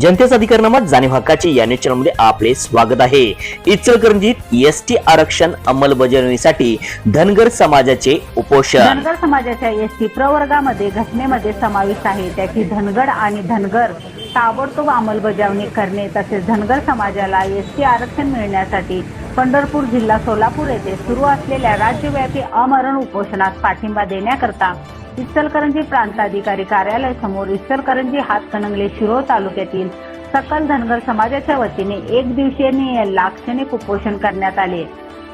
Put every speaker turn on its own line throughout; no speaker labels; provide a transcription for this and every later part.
जनतेचा अधिकारनामा जाणीव हक्काचे या न्यूज चॅनलमध्ये आपले स्वागत आहे. इचलकरंजीत एस टी आरक्षण अंमलबजावणीसाठी धनगर समाजाचे उपोषण.
धनगर समाजाच्या एसटी प्रवर्गामध्ये घटनेमध्ये समावेश आहे. त्याची धनगड आणि धनगर ताबडतोब अंमलबजावणी करणे तसेच धनगर समाजाला एसटी आरक्षण मिळण्यासाठी पंढरपूर जिल्हा सोलापूर येथे सुरू असलेल्या राज्यव्यापी अमरण उपोषणास पाठिंबा देण्याकरता इचलकरंजी प्रांताधिकारी कार्यालय समोर इचलकरंजी हातकणंगले शिरोळ तालुक्यातील सकल धनगर समाजाच्या वतीने एक दिवसीय लाक्षणिक उपोषण करण्यात आले.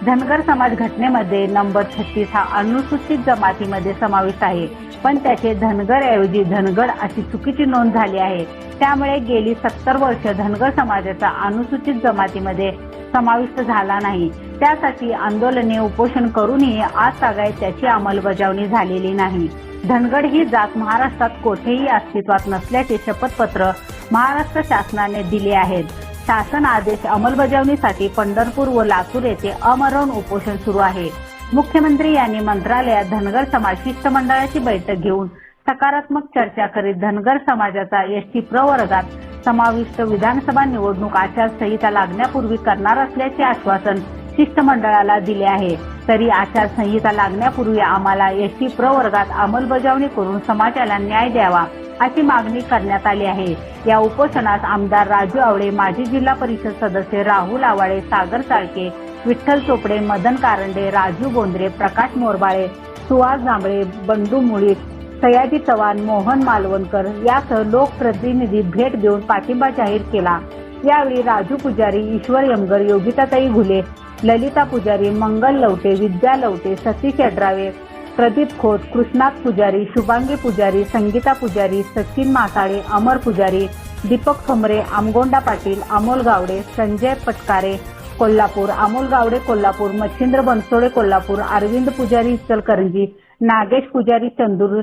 धनगर समाज घटनेमध्ये नंबर छत्तीस हा अनुसूचित जमातीमध्ये समाविष्ट आहे. पण त्याचे धनगर ऐवजी धनगड अशी चुकीची नोंद झाली आहे. त्यामुळे गेली सत्तर वर्ष धनगर समाजाचा अनुसूचित जमातीमध्ये समाविष्ट झाला नाही. त्यासाठी आंदोलने उपोषण करूनही आज तागायत त्याची अंमलबजावणी झालेली नाही. धनगड ही जात महाराष्ट्रात कोठेही अस्तित्वात नसल्याचे शपथपत्र महाराष्ट्र शासनाने दिले आहेत. शासन आदेश अंमलबजावणीसाठी पंढरपूर व लातूर येथे अमरण उपोषण सुरू आहे. मुख्यमंत्री यांनी मंत्रालयात धनगर समाज शिष्टमंडळाची बैठक घेऊन सकारात्मक चर्चा करीत धनगर समाजाचा एसटी प्रवर्गात समाविष्ट विधानसभा निवडणूक आचारसंहिता लागण्यापूर्वी करणार असल्याचे आश्वासन शिष्टमंडळाला दिले आहे. तरी आचारसंहिता लागण्यापूर्वी आम्हाला एसटी प्रवर्गात अंमलबजावणी करून समाजाला न्याय द्यावा अशी मागणी करण्यात आली आहे. या उपोषणास आमदार राजू आवळे माजी जिल्हा परिषद सदस्य राहुल आवाळे सागर चाळके विठ्ठल चोपडे मदन कारंडे राजू बोंद्रे प्रकाश मोरबाळे सुहास जांभळे बंडू मुळीक सयाजी चव्हाण मोहन मालवणकर यासह लोकप्रतिनिधी भेट देऊन पाठिंबा जाहीर केला. यावेळी राजू पुजारी ईश्वर यमगर योगिताताई घुले ललिता पुजारी मंगल लवटे विद्या लवटे सतीश अड्रावे प्रदीप खोत कृष्णात पुजारी शुभांगी पुजारी संगीता पुजारी सचिन मासाळे अमर पुजारी दीपक ठोंबरे आमगोंडा पाटील अमोल गावडे संजय पटकारे कोल्हापूर अमोल गावडे कोल्हापूर मच्छिंद्र बनसोडे कोल्हापूर अरविंद पुजारी इचलकरंजी नागेश पुजारी चंदूर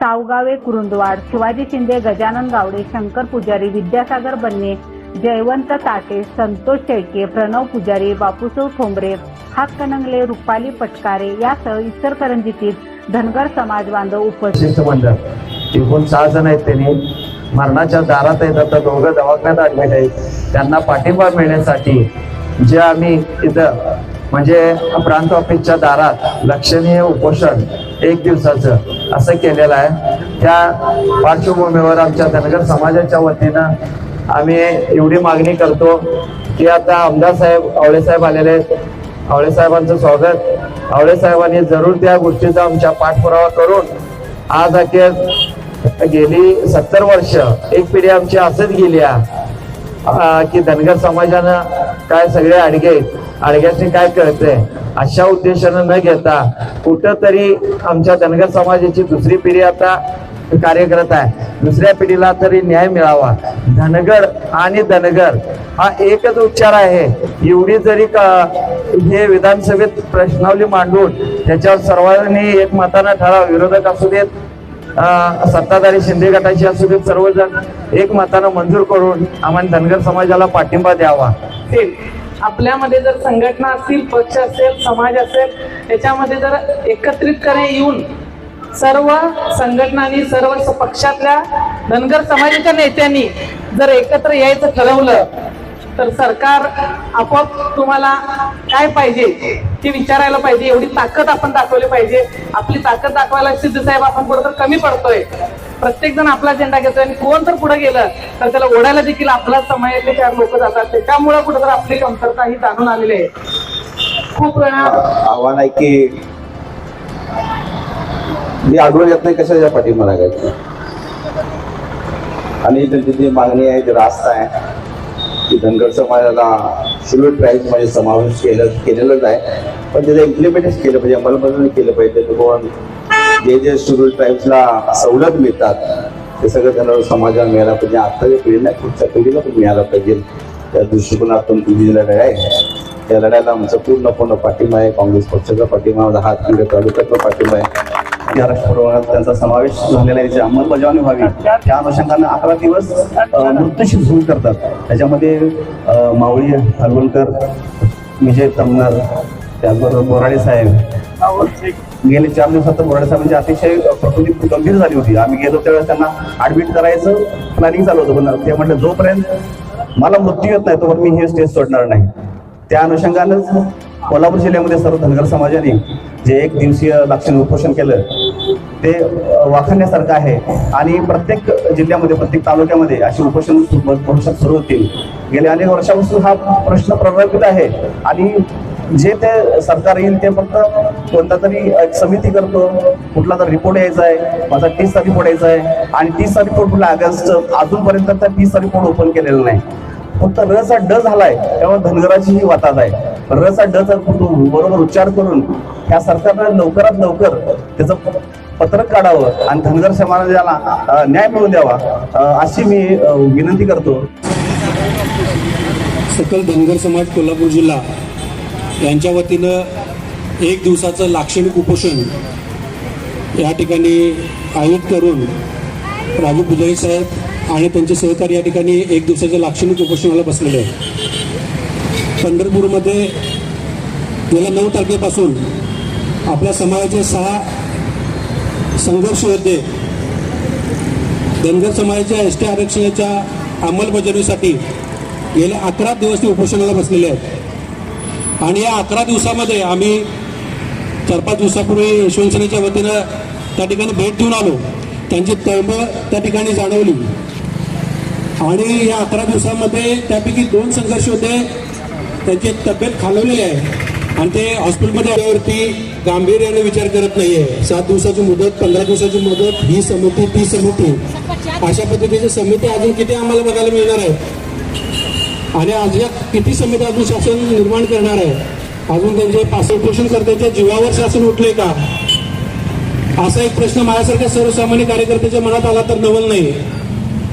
सावगावे कुरुंदवाड शिवाजी शिंदे गजानन गावडे शंकर पुजारी विद्यासागर बन्ने जयवंत ताटे संतोष शेळके प्रणव पुजारी बापूसव ठोंबरे हातकणंगले रुपाली पटकारे यासह इचलकरंजीतील धनगर समाज बांधव उपस्थित
म्हणजे एकूण सहा जण आहेत त्यांनी. मरणाच्या दारात आहेत. आता दोघं दवाखान्यात ऍडमिट आहेत. त्यांना पाठिंबा मिळण्यासाठी जे आम्ही इथं म्हणजे प्रांत ऑफिसच्या दारात लक्षणीय उपोषण एक दिवसाचं असं केलेलं आहे. त्या पार्श्वभूमीवर आमच्या धनगर समाजाच्या वतीनं आम्ही एवढी मागणी करतो की आता आमदार साहेब आवळे साहेब आलेले आहेत. आवळे साहेबांचं स्वागत. आवळे साहेबांनी जरूर त्या गोष्टीचा आमच्या पाठपुरावा करून आज अखेर गेली सत्तर वर्ष. एक पिढी आमची असंच गेली आहे की धनगर समाजानं काय सगळे अडगे अडग्याने काय कळते अशा उद्देशानं न घेता कुठंतरी आमच्या धनगर समाजाची दुसरी पिढी आता कार्य करत आहे. दुसऱ्या पिढीला तरी न्याय मिळावा. धनगर आणि धनगर. हा एकच उच्चार आहे. एवढी जरी का- हे विधानसभेत प्रश्नावली मांडून त्याच्यावर सर्वांनी एक मतानं ठराव विरोधक असू देत सत्ताधारी शिंदे गटाची असू देत सर्वजण एक मतानं मंजूर करून आम्हाला धनगर समाजाला पाठिंबा द्यावा.
आपल्यामध्ये जर संघटना असतील पक्ष असेल समाज असेल त्याच्यामध्ये जर एकत्रितपणे येऊन. सर्व संघटनांनी सर्व पक्षातल्या धनगर समाजाच्या नेत्यांनी जर एकत्र यायचं ठरवलं तर सरकार आपोआप तुम्हाला काय पाहिजे ते विचारायला पाहिजे. एवढी ताकद आपण दाखवली पाहिजे. आपली ताकद दाखवायला सिद्ध साहेब आपण कुठं तर कमी पडतोय. प्रत्येक जण आपला झेंडा घेतोय आणि कोण जर पुढे गेलं तर त्याला ओढायला देखील आपला समाजातले चार लोक जातात. त्याच्यामुळे कुठं तर आपली कमतरता ही जाणून आलेली आहे. खूप वेळा
आव्हान आहे की मी आढळून येत नाही कशाच्या पाठिंबा लागायचं आणि त्यांची जी मागणी आहे ती रास्त आहे. की धनगर समाजाला शेड्यूल ट्राईब्समध्ये समावेश केलं केलेलंच आहे. पण त्याचं इम्प्लिमेंटच केलं पाहिजे अंमलबजावणी केलं पाहिजे. त्याच्याकडून जे जे शेड्यूल ट्राईब्सला सवलत मिळतात ते सगळं त्यांना समाजाला मिळायला पाहिजे. आत्ताच्या पिढीला पुढच्या पिढीला पण मिळायला पाहिजे. त्या दृष्टिकोनातून तुझी लढाई आहे त्या लढ्याला आमचा पूर्ण पूर्ण पाठिंबा आहे. काँग्रेस पक्षाचा पाठिंबा आहे, हात तालुक्यातला पाठिंबा आहे. महाराष्ट्र प्रवर्गात त्यांचा समावेश झालेला आहे याची अंमलबजावणी व्हावी त्या अनुषंगानं अकरा दिवस नृत्यशी झूल करतात. त्याच्यामध्ये मावळी हलवणकर विजय तमनर त्याचबरोबर बोराडे साहेब. गेले चार दिवसात बोराडे साहेबांची अतिशय प्रकृती गंभीर झाली होती. आम्ही गेलो त्यावेळेस त्यांना ऍडमिट करायचं प्लॅनिंग चालू होतं. पण ते म्हटलं जोपर्यंत मला मृत्यू येत नाही तोपर्यंत मी हे स्टेज सोडणार नाही. त्या अनुषंगानंच कोल्हापूर जिल्ह्यामध्ये सर्व धनगर समाजाने जे एक दिवसीय लाक्षणिक उपोषण केलं ते वाखण्यासारखं वाखाणण्यासारखं आहे. आणि प्रत्येक जिल्ह्यामध्ये प्रत्येक तालुक्यामध्ये अशी उपोषण भविष्यात सुरू होतील. गेल्या अनेक वर्षापासून हा प्रश्न प्रलंबित आहे. आणि जे ते सरकार येईल ते फक्त कोणता तरी एक समिती करतो. कुठला तर रिपोर्ट यायचा आहे माझा टीसचा रिपोर्ट यायचा आहे. आणि टीसचा रिपोर्ट कुठला? ऑगस्ट अजूनपर्यंत त्या टीसचा रिपोर्ट ओपन केलेला नाही. फक्त रचा ड झालाय तेव्हा धनगराची ही वाताद आहे. रचा डचा बरोबर उच्चार करून या सरकारनं लवकरात लवकर त्याचं पत्रक काढावं आणि धनगर समाजाला न्याय मिळवून द्यावा अशी मी विनंती करतो.
सकल धनगर समाज कोल्हापूर जिल्हा यांच्या वतीनं एक दिवसाचं लाक्षणिक उपोषण या ठिकाणी आयोजित करून राजू पुजारी साहेब आणि त्यांचे सहकारी या ठिकाणी एक दिवसाच्या लाक्षणिक उपोषणाला बसलेले आहेत. पंढरपूरमध्ये गेल्या नऊ तारखेपासून आपल्या समाजाचे सहा संघर्ष होते धनगर समाजाच्या एस टी आरक्षणाच्या अंमलबजावणीसाठी गेले अकरा दिवस ते उपोषणाला बसलेले आहेत. आणि या अकरा दिवसामध्ये आम्ही चार पाच दिवसापूर्वी यशवंत सेनेच्या वतीनं त्या ठिकाणी भेट देऊन आलो. त्यांची तळमळ त्या ठिकाणी जाणवली. आणि या अकरा दिवसामध्ये त्यापैकी दोन संघर्ष होते. त्यांची तब्येत खालवलेली आहे. आणि ते हॉस्पिटलमध्ये आल्यावरती गांभीर्याने विचार करत नाहीये. सात दिवसाची मुदत पंधरा दिवसाची मुदत ही समिती ती समिती. अशा पद्धतीची समिती अजून किती आम्हाला बघायला मिळणार आहे? आणि आज या किती समिती अजून शासन निर्माण करणार आहे? अजून त्यांचे पास उपोषण करत्याच्या जीवावर शासन उठले का? असा एक प्रश्न माझ्यासारख्या सर्वसामान्य कार्यकर्त्याच्या मनात आला तर नवल नाही.